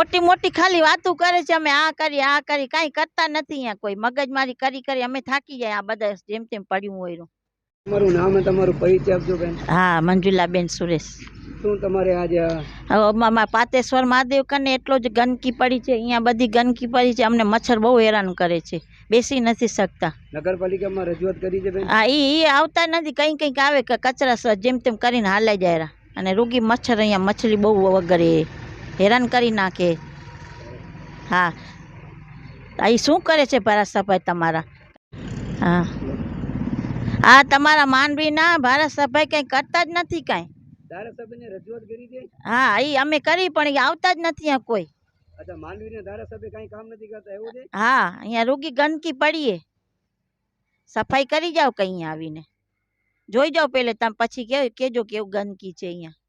મોટી મોટી ખાલી વાતું કરે છે અમે આ કરી આ કરી કાંઈ કરતા નથી અહીંયા કોઈ. મગજમારી કરી કરી અમે થાકી જાય આ બધા જેમ તેમ પડ્યું હોય. તમારું નામ અને તમારું પરિચય આપજો બેન. હા મંજુલાબેન સુરેશ. શું તમારે આજે હવે પાતેશ્વર મહાદેવ કને એટલો જ ગંદકી પડી છે અહીંયા બધી ગંદકી પડી છે અમને મચ્છર બહુ હેરાન કરે છે. બેસી નથી શકતા. નગરપાલિકામાં રજૂઆત કરી છે બેન? હા એ એ આવતા નથી કંઈ કંઈક આવે કે કચરા સ- જેમ તેમ કરીને હાલાઈ જાય. અને રોગી મચ્છર અહીંયા મછલી બહુ વગરે. હેરાન કરી નાખે. હા. આ ઈ શું કરે છે ભારત સભાઈ તમારા? હા. હા તમારા માનવીના ભારત સફાઈ કંઈ કરતા જ નથી કાંઈ. હા એ અમે કરી પણ એ આવતા જ નથી અહીંયા કોઈ. હા અહીંયા રોગી ગંદકી પડીએ. સફાઈ કરી જાઓ કંઈ આવીને. જોઈ જાઓ પેલે તમે પછી કેજો કેવું ગંદકી છે અહીંયા.